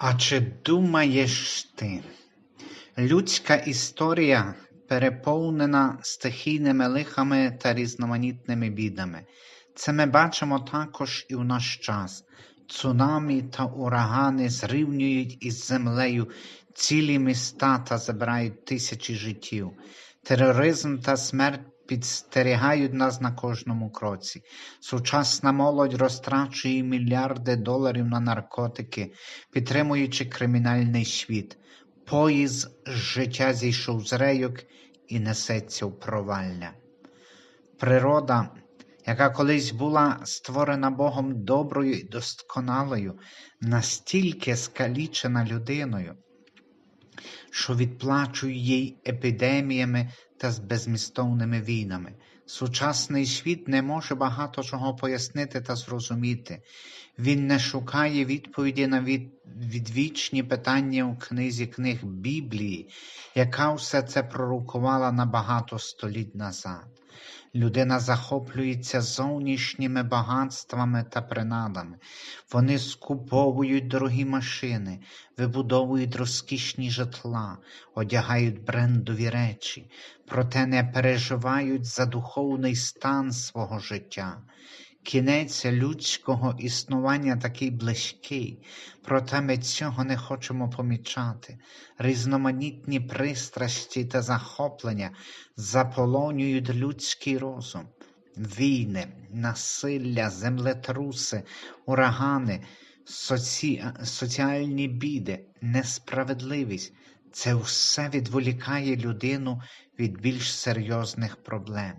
А чи думаєш ти, людська історія переповнена стихійними лихами та різноманітними бідами. Це ми бачимо також і в наш час. Цунамі та урагани зрівнюють із землею цілі міста та забирають тисячі життів. Тероризм та смерть підстерігають нас на кожному кроці. Сучасна молодь розтрачує мільярди доларів на наркотики, підтримуючи кримінальний світ. Поїзд життя зійшов з рейок і несеться в провалля. Природа, яка колись була створена Богом доброю і досконалою, настільки скалічена людиною, що відплачує їй епідеміями та з безмістовними війнами. Сучасний світ не може багато чого пояснити та зрозуміти. Він не шукає відповіді на від... відвічні питання у книзі книг Біблії, яка все це пророкувала на багато століть назад. Людина захоплюється зовнішніми багатствами та принадами. Вони скуповують дорогі машини, вибудовують розкішні житла, одягають брендові речі, проте не переживають за духовний стан свого життя. Кінець людського існування такий близький, проте ми цього не хочемо помічати. Різноманітні пристрасті та захоплення заполонюють людський розум. Війни, насилля, землетруси, урагани, соці... соціальні біди, несправедливість це все відволікає людину від більш серйозних проблем.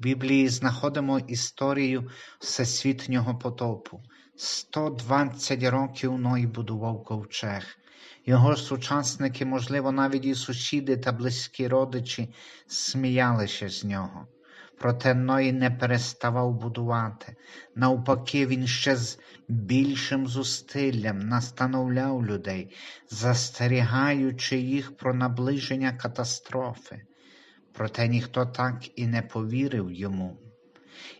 Біблії знаходимо історію всесвітнього потопу. 120 років Ной будував ковчег. Його сучасники, можливо, навіть і сусіди та близькі родичі сміялися з нього. Проте Ной не переставав будувати. Навпаки, він ще з більшим зусиллям настановляв людей, застерігаючи їх про наближення катастрофи. Проте ніхто так і не повірив йому.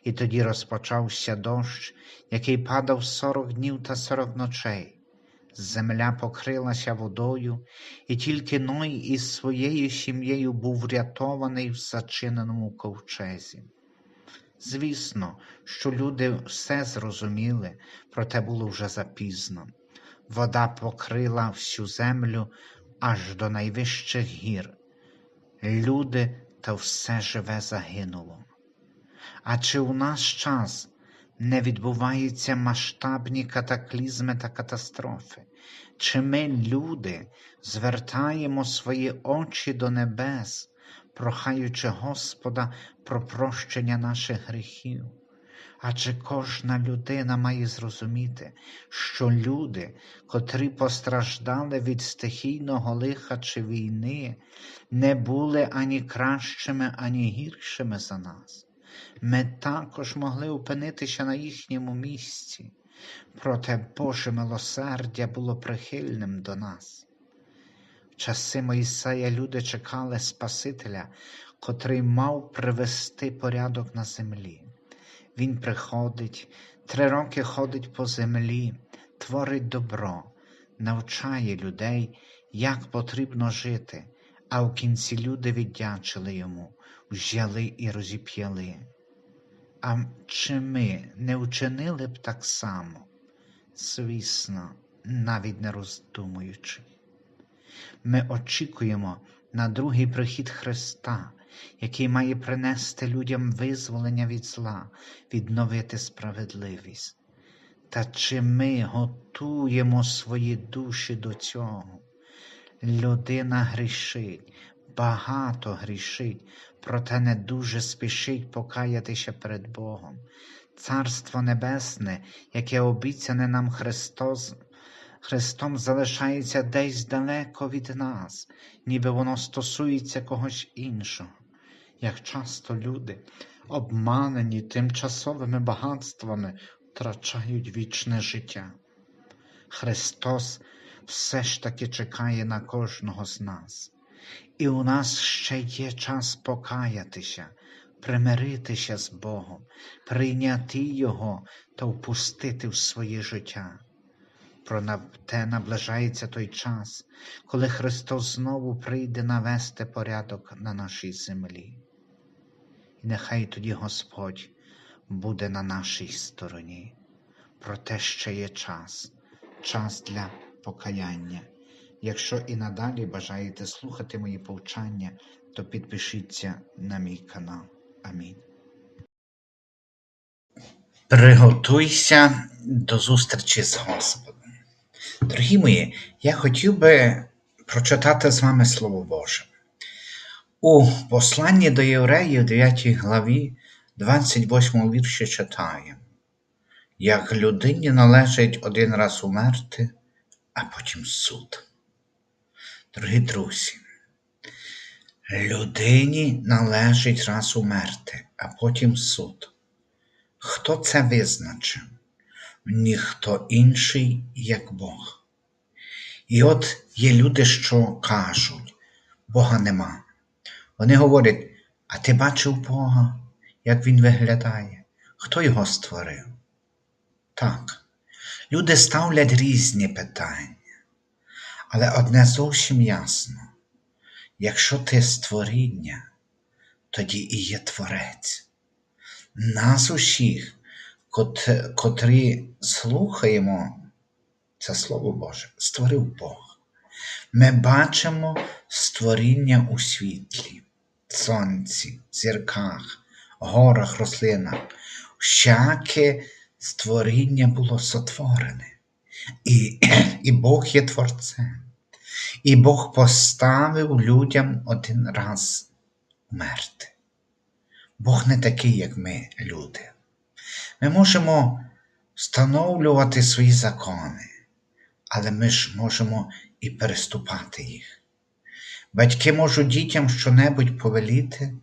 І тоді розпочався дощ, який падав сорок днів та сорок ночей. Земля покрилася водою, і тільки Ной із своєю сім'єю був врятований в зачиненому ковчезі. Звісно, що люди все зрозуміли, проте було вже запізно. Вода покрила всю землю аж до найвищих гір. Люди та все живе загинуло. А чи у наш час не відбуваються масштабні катаклізми та катастрофи? Чи ми, люди, звертаємо свої очі до небес, прохаючи Господа про прощення наших гріхів? Адже кожна людина має зрозуміти, що люди, котрі постраждали від стихійного лиха чи війни, не були ані кращими, ані гіршими за нас. Ми також могли опинитися на їхньому місці, проте Боже милосердя було прихильним до нас. В часи Моїсея люди чекали Спасителя, котрий мав привести порядок на землі. Він приходить, три роки ходить по землі, творить добро, навчає людей, як потрібно жити, а в кінці люди віддячили йому, взяли і розіп'яли. А чи ми не вчинили б так само? Звісно, навіть не роздумуючи. Ми очікуємо на другий прихід Христа, який має принести людям визволення від зла, відновити справедливість. Та чи ми готуємо свої душі до цього? Людина грішить, багато грішить, проте не дуже спішить покаятися перед Богом. Царство Небесне, яке обіцяне нам Христос, Христом залишається десь далеко від нас, ніби воно стосується когось іншого. Як часто люди, обманені тимчасовими багатствами, втрачають вічне життя. Христос все ж таки чекає на кожного з нас, і у нас ще є час покаятися, примиритися з Богом, прийняти Його та впустити в своє життя. Проте наближається той час, коли Христос знову прийде навести порядок на нашій землі. І нехай тоді Господь буде на нашій стороні. Проте ще є час, час для покаяння. Якщо і надалі бажаєте слухати мої повчання, то підпишіться на мій канал. Амінь. Приготуйся до зустрічі з Господом. Дорогі мої, я хотів би прочитати з вами Слово Боже. У посланні до Євреїв, 9 главі, 28 вірші читаємо, як людині належить один раз умерти, а потім суд. Дорогі друзі, людині належить раз умерти, а потім суд. Хто це визначив? Ніхто інший, як Бог. І от є люди, що кажуть, Бога нема. Вони говорять, а ти бачив Бога, як Він виглядає? Хто його створив? Так, люди ставлять різні питання, але одне зовсім ясно: якщо ти створіння, тоді і є Творець. Нас усіх, кот- котрі слухаємо це Слово Боже, створив Бог. Ми бачимо створіння у світлі, сонці, зірках, горах, рослинах. Всяке створіння було сотворене. І, і Бог є Творцем. І Бог поставив людям один раз умерти. Бог не такий, як ми, люди. Ми можемо встановлювати свої закони, але ми ж можемо і переступати їх. Батьки можуть дітям щонебудь повеліти,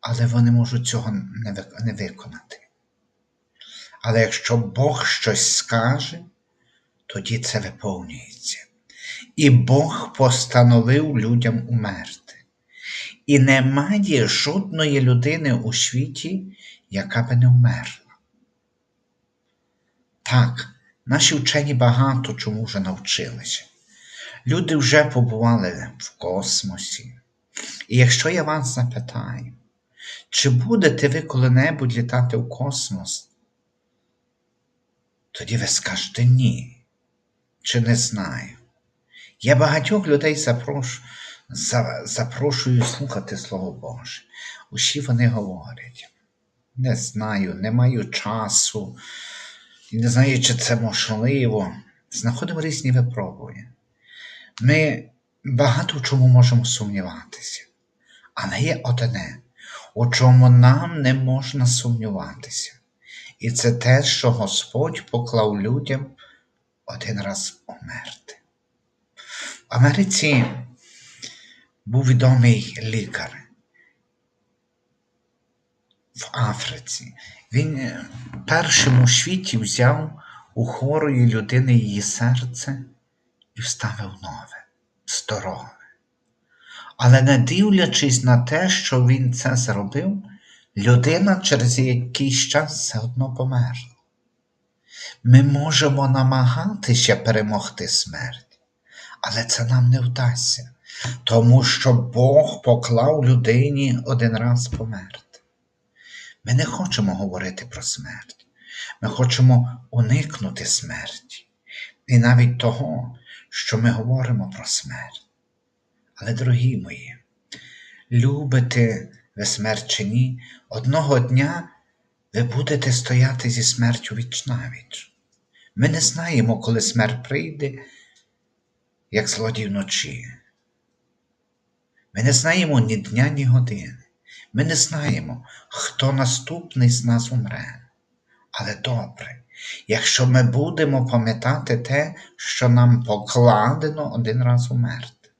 але вони можуть цього не виконати. Але якщо Бог щось скаже, тоді це виповнюється. І Бог постановив людям умерти. І немає жодної людини у світі, яка би не вмерла. Так, наші вчені багато чому вже навчилися. Люди вже побували в космосі. І якщо я вас запитаю, чи будете ви коли-небудь літати в космос, тоді ви скажете ні, чи не знаю. Я багатьох людей запрошу, за, запрошую слухати Слово Боже. Усі вони говорять, не знаю, не маю часу, не знаю, чи це можливо. Знаходимо різні випробування. Ми багато в чому можемо сумніватися, але є одне, у чому нам не можна сумніватися. І це те, що Господь поклав людям один раз умерти. В Америці був відомий лікар в Африці. Він е, першим у світі взяв у хворої людини її серце і вставив нове, здорове. Але не дивлячись на те, що він це зробив, людина через якийсь час все одно померла. Ми можемо намагатися перемогти смерть, але це нам не вдасться, тому що Бог поклав людині один раз померти. Ми не хочемо говорити про смерть, ми хочемо уникнути смерті, і навіть того, що ми говоримо про смерть. Але, дорогі мої, любите ви смерть чи ні, одного дня ви будете стояти зі смертю віч навіч. Ми не знаємо, коли смерть прийде, як злодій вночі. Ми не знаємо ні дня, ні години. Ми не знаємо, хто наступний з нас умре. Але добре, якщо ми будемо пам'ятати те, що нам покладено один раз умерти.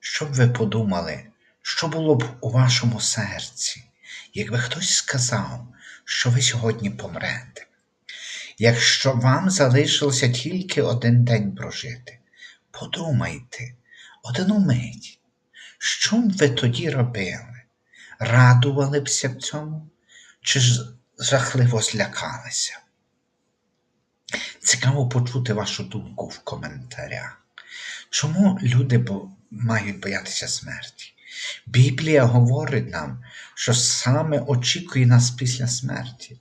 Що б ви подумали, що було б у вашому серці, якби хтось сказав, що ви сьогодні помрете? Якщо вам залишилося тільки один день прожити, подумайте, одну мить, що б ви тоді робили? Радували бся б цьому, чи ж жахливо злякалися? Цікаво почути вашу думку в коментарях. Чому люди мають боятися смерті? Біблія говорить нам, що саме очікує нас після смерті.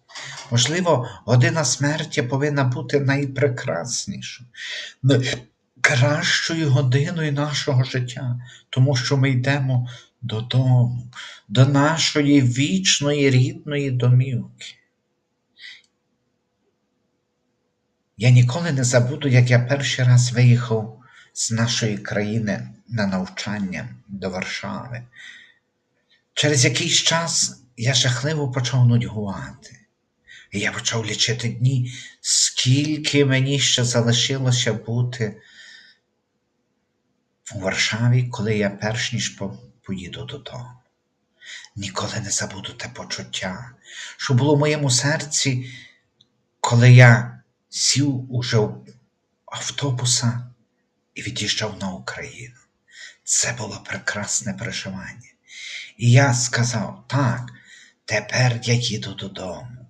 Можливо, година смерті повинна бути найпрекраснішою, найкращою годиною нашого життя, тому що ми йдемо додому, до нашої вічної рідної домівки. Я ніколи не забуду, як я перший раз виїхав з нашої країни на навчання до Варшави. Через якийсь час я жахливо почав нудьгувати. І я почав лічити дні, скільки мені ще залишилося бути у Варшаві, коли я перш ніж по- поїду додому. Ніколи не забуду те почуття, що було в моєму серці, коли я сів уже в автобуса і від'їжджав на Україну. Це було прекрасне переживання. І я сказав: так, тепер я їду додому.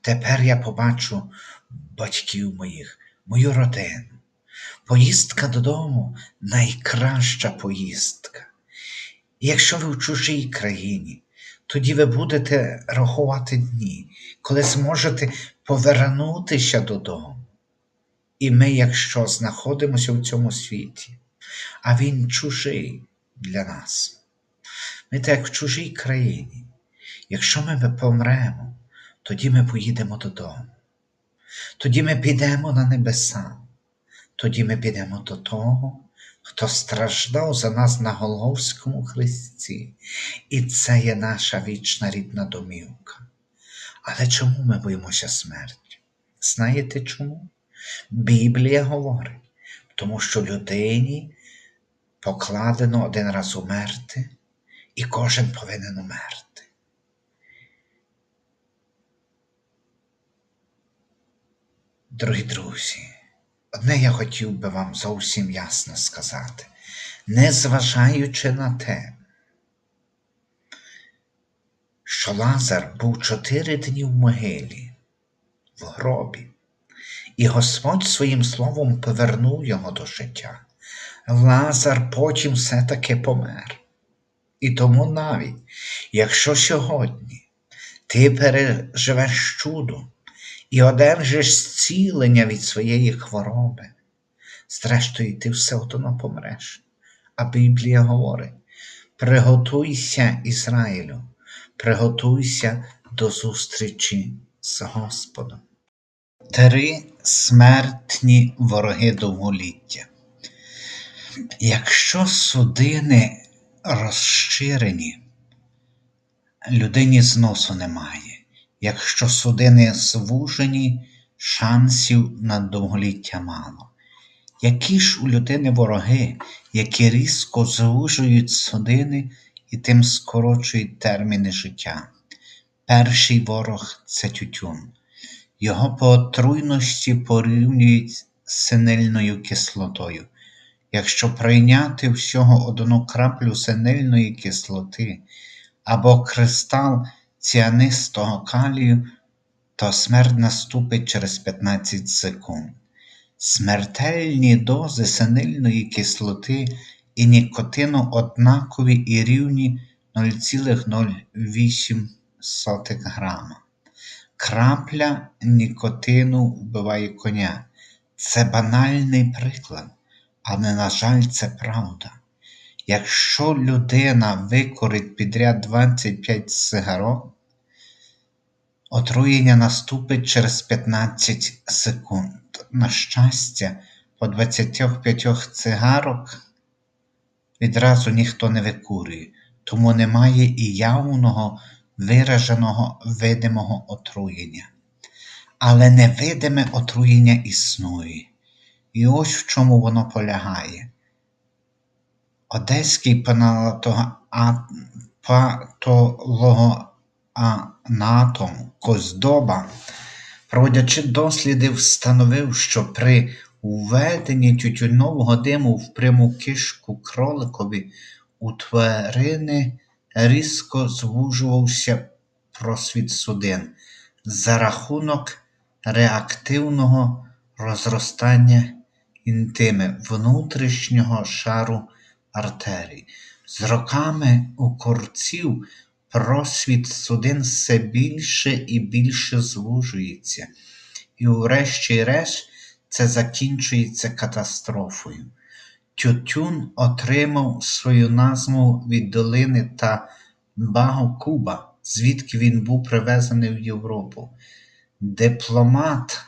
Тепер я побачу батьків моїх, мою родину. Поїздка додому найкраща поїздка. Якщо ви в чужій країні, тоді ви будете рахувати дні, коли зможете повернутися додому. І ми, якщо знаходимося в цьому світі, а він чужий для нас. Ми так як в чужій країні. Якщо ми помремо, тоді ми поїдемо додому. Тоді ми підемо на небеса. Тоді ми підемо до того, хто страждав за нас на Голговському хресті. І це є наша вічна рідна домівка. Але чому ми боїмося смерті? Знаєте чому? Біблія говорить, тому що людині покладено один раз умерти, і кожен повинен умерти. Дорогі друзі, одне я хотів би вам зовсім ясно сказати, незважаючи на те, що Лазар був чотири дні в могилі, в гробі, і Господь своїм словом повернув його до життя. Лазар потім все-таки помер. І тому навіть, якщо сьогодні ти переживеш чудо і одержиш зцілення від своєї хвороби, зрештою ти все одно помреш. А Біблія говорить: приготуйся, Ізраїлю, приготуйся до зустрічі з Господом. Три смертні вороги довголіття. Якщо судини розширені, людині зносу немає. Якщо судини звужені, шансів на довголіття мало. Які ж у людини вороги, які різко звужують судини і тим скорочують терміни життя? Перший ворог це тютюн. Його по отруйності порівнюють з синильною кислотою. Якщо прийняти всього одну краплю синильної кислоти або кристал ціанистого калію, то смерть наступить через 15 секунд. Смертельні дози синильної кислоти і нікотину однакові і рівні 0,08 грама. Крапля нікотину вбиває коня. Це банальний приклад, але, на жаль, це правда. Якщо людина викорить підряд 25 сигарок, отруєння наступить через 15 секунд. На щастя, по 25 цигарок відразу ніхто не викурює, тому немає і явного вираженого видимого отруєння. Але невидиме отруєння існує. І ось в чому воно полягає. Одеський патологоанатом Коздоба, проводячи досліди, встановив, що при введенні тютюнового диму в пряму кишку кроликові у тварини різко звужувався просвіт судин за рахунок реактивного розростання інтими внутрішнього шару артерій. З роками у корців просвіт судин все більше і більше звужується, і врешті-решт це закінчується катастрофою. Тютюн отримав свою назву від долини та Баго-Куба, звідки він був привезений в Європу. Дипломат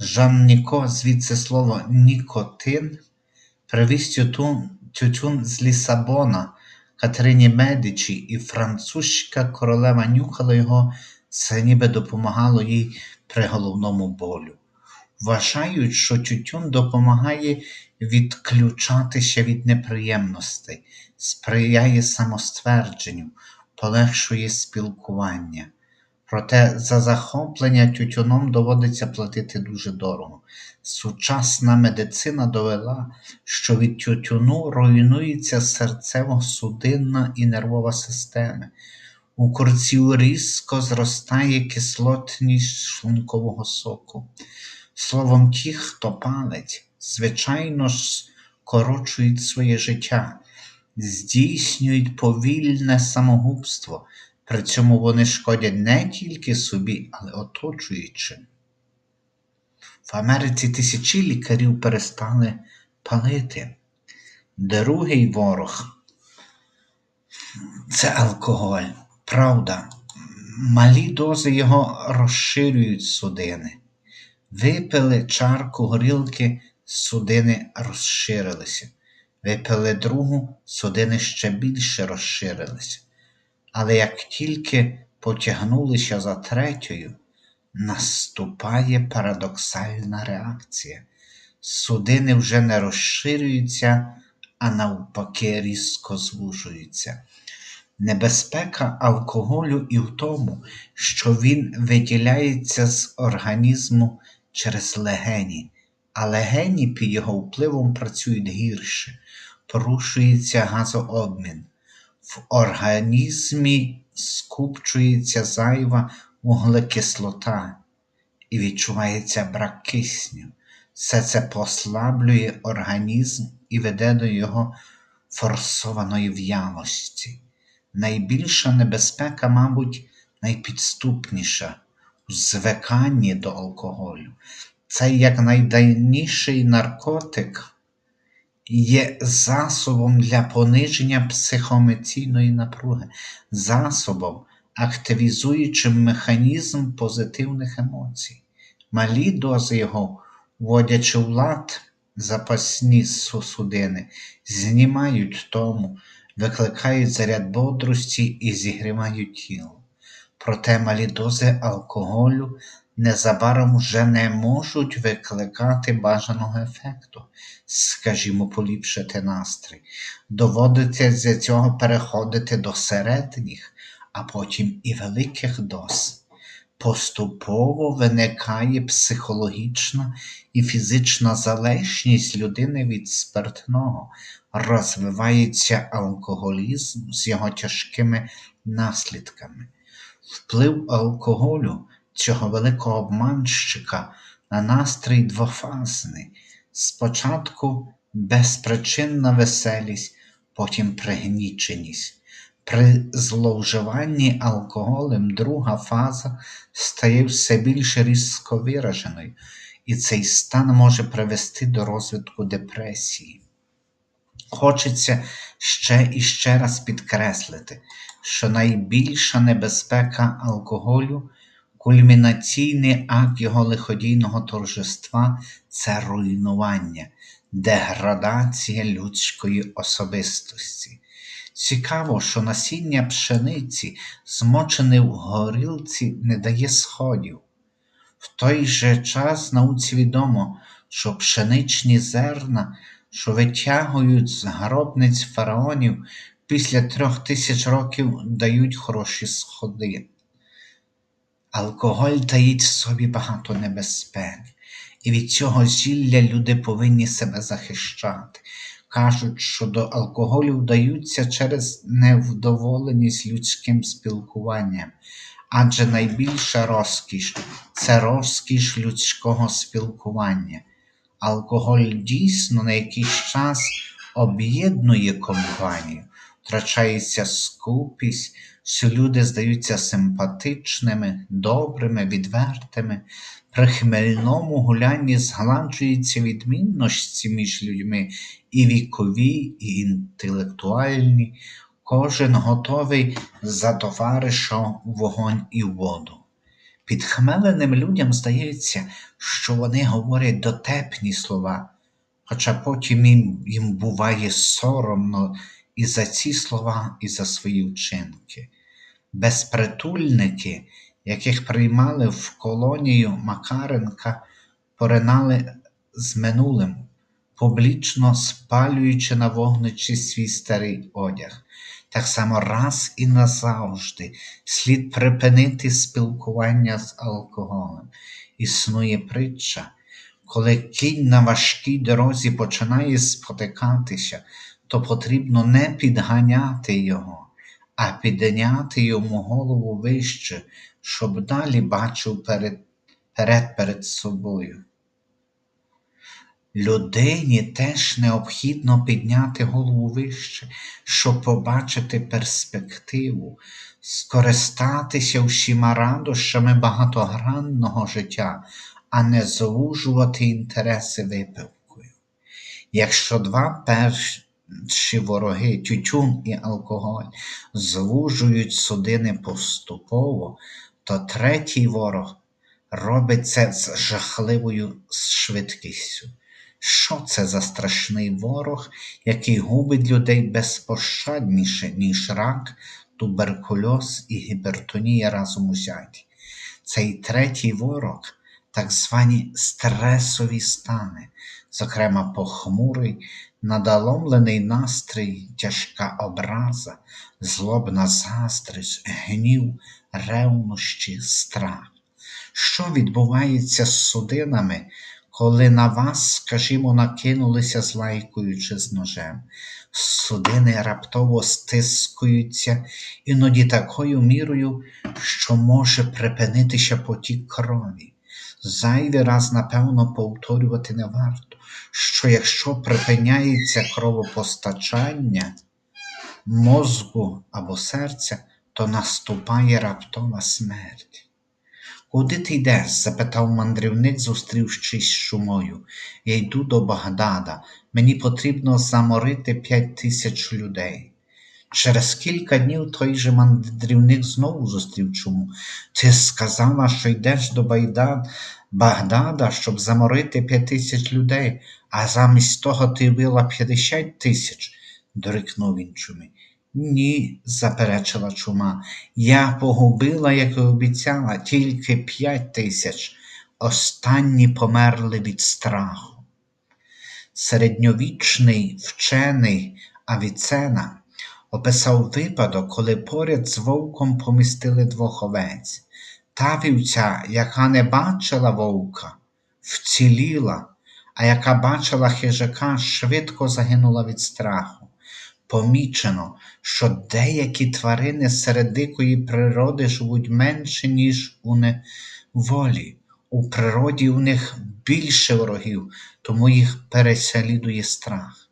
Жан Ніко, звідси слово нікотин, привіз тютюн, тютюн з Лісабона Катерині Медичі, і французька королева нюхала його, це ніби допомагало їй при головному болю. Вважають, що тютюн допомагає відключатися від неприємностей, сприяє самоствердженню, полегшує спілкування. Проте за захоплення тютюном доводиться платити дуже дорого. Сучасна медицина довела, що від тютюну руйнується серцево-судинна і нервова системи. У курців різко зростає кислотність шлункового соку. Словом, ті, хто палить, звичайно ж скорочують своє життя, здійснюють повільне самогубство, при цьому вони шкодять не тільки собі, але оточуючим. В Америці тисячі лікарів перестали палити. Другий ворог це алкоголь. Правда, малі дози його розширюють судини. Випили чарку горілки, судини розширилися. Випили другу, судини ще більше розширилися. Але як тільки потягнулися за третьою, наступає парадоксальна реакція. Судини вже не розширюються, а навпаки різко звужуються. Небезпека алкоголю і в тому, що він виділяється з організму через легені, а легені під його впливом працюють гірше, порушується газообмін. В організмі скупчується зайва вуглекислота і відчувається брак кисню. Все це послаблює організм і веде до його форсованої в'ялості. Найбільша небезпека, мабуть, найпідступніша у звиканні до алкоголю. Це як найдавніший наркотик є засобом для пониження психоемоційної напруги, засобом, активізуючим механізм позитивних емоцій. Малі дози його, вводячи в лад запасні судини, знімають тому, викликають заряд бодрості і зігрівають тіло. Проте малі дози алкоголю незабаром вже не можуть викликати бажаного ефекту, скажімо, поліпшити настрій. Доводиться з цього переходити до середніх, а потім і великих доз. Поступово виникає психологічна і фізична залежність людини від спиртного, розвивається алкоголізм з його тяжкими наслідками. Вплив алкоголю цього великого обманщика на настрій двофазний. Спочатку безпричинна веселість, потім пригніченість. При зловживанні алкоголем друга фаза стає все більш різко вираженою, і цей стан може привести до розвитку депресії. Хочеться ще і ще раз підкреслити, що найбільша небезпека алкоголю, кульмінаційний акт його лиходійного торжества це руйнування, деградація людської особистості. Цікаво, що насіння пшениці, змочене в горілці, не дає сходів. В той же час науці відомо, що пшеничні зерна, що витягують з гробниць фараонів, після трьох тисяч років дають хороші сходи. Алкоголь таїть в собі багато небезпек, і від цього зілля люди повинні себе захищати. Кажуть, що до алкоголю вдаються через невдоволеність людським спілкуванням, адже найбільша розкіш це розкіш людського спілкування. Алкоголь дійсно на якийсь час об'єднує компанію, втрачається скупість, що люди здаються симпатичними, добрими, відвертими. При хмельному гулянні згладжуються відмінності між людьми і вікові, і інтелектуальні. Кожен готовий за товариша вогонь і воду. Підхмеленим людям здається, що вони говорять дотепні слова, хоча потім їм, їм буває соромно і за ці слова, і за свої вчинки. Безпритульники, яких приймали в колонію Макаренка, поринали з минулим, публічно спалюючи на вогничі свій старий одяг. Так само раз і назавжди слід припинити спілкування з алкоголем. Існує притча, коли кінь на важкій дорозі починає спотикатися, то потрібно не підганяти його, а підняти йому голову вище, щоб далі бачив перед, перед перед собою. Людині теж необхідно підняти голову вище, щоб побачити перспективу, скористатися всіма радощами багатогранного життя, а не звужувати інтереси випивкою. Якщо два перші вороги, тютюн і алкоголь, звужують судини поступово, то третій ворог робить це з жахливою швидкістю. Що це за страшний ворог, який губить людей безпощадніше, ніж рак, туберкульоз і гіпертонія разом узяті? Цей третій ворог так звані стресові стани, зокрема похмурий, надаломлений настрій, тяжка образа, злобна заздрість, гнів, ревнощі, страх. Що відбувається з судинами? коли на вас, скажімо, накинулися з лайкою чи з ножем. Судини раптово стискуються, іноді такою мірою, що може припинитися потік крові. Зайвий раз, напевно, повторювати не варто, що якщо припиняється кровопостачання мозку або серця, то наступає раптова смерть. Куди ти йдеш? запитав мандрівник, зустрівшись з шумою. Я йду до Багдада. Мені потрібно заморити п'ять тисяч людей. Через кілька днів той же мандрівник знову зустрів чуму. Ти сказала, що йдеш до Байда... Багдада, щоб заморити п'ять тисяч людей, а замість того ти вбила п'ятдесят тисяч, дорикнув він чумі. Ні, заперечила чума, я погубила, як і обіцяла, тільки п'ять тисяч. Останні померли від страху. Середньовічний вчений Авіцена описав випадок, коли поряд з вовком помістили двох овець. Та вівця, яка не бачила вовка, вціліла, а яка бачила хижака, швидко загинула від страху. Помічено, що деякі тварини серед дикої природи живуть менше, ніж у неволі. У природі у них більше ворогів, тому їх переслідує страх.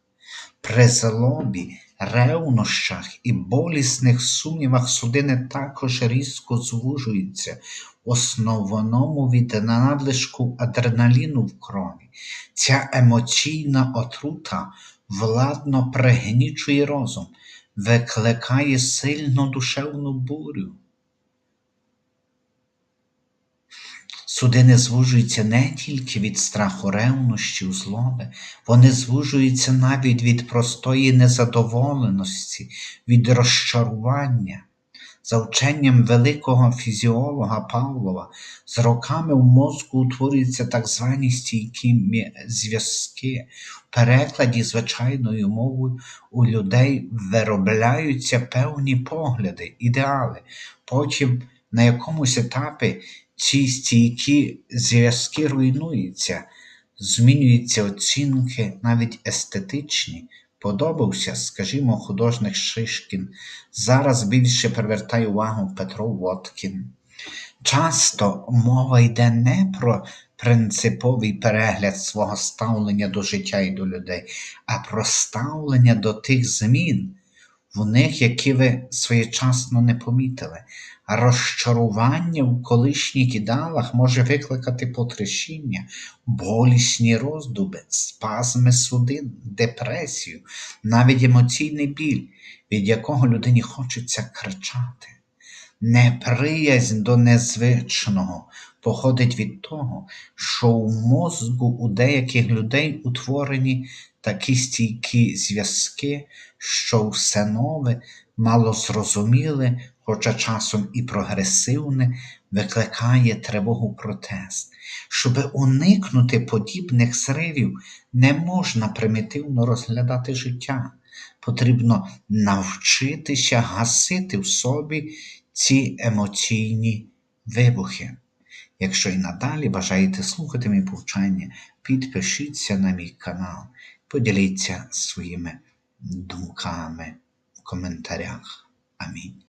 При злобі, ревнощах і болісних сумнівах судини також різко звужуються, в основному від надлишку адреналіну в крові. Ця емоційна отрута владно пригнічує розум, викликає сильну душевну бурю. Судини звужуються не тільки від страху ревнощів, злоби, вони звужуються навіть від простої незадоволеності, від розчарування. За вченням великого фізіолога Павлова, з роками в мозку утворюються так звані стійкі зв'язки. В перекладі звичайною мовою у людей виробляються певні погляди, ідеали. Потім на якомусь етапі ці стійкі зв'язки руйнуються, змінюються оцінки, навіть естетичні. Подобався, скажімо, художник Шишкін, зараз більше привертає увагу Петро Водкін. Часто мова йде не про принциповий перегляд свого ставлення до життя і до людей, а про ставлення до тих змін в них, які ви своєчасно не помітили. Розчарування в колишніх ідеалах може викликати потрясіння, болісні роздуби, спазми судин, депресію, навіть емоційний біль, від якого людині хочеться кричати. Неприязнь до незвичного походить від того, що у мозку у деяких людей утворені такі стійкі зв'язки, що все нове, малозрозуміле, хоча часом і прогресивне, викликає тривогу протест. Щоби уникнути подібних зривів, не можна примітивно розглядати життя. Потрібно навчитися гасити в собі ці емоційні вибухи. Якщо і надалі бажаєте слухати мої повчання, підпишіться на мій канал, поділіться своїми думками в коментарях. Амінь.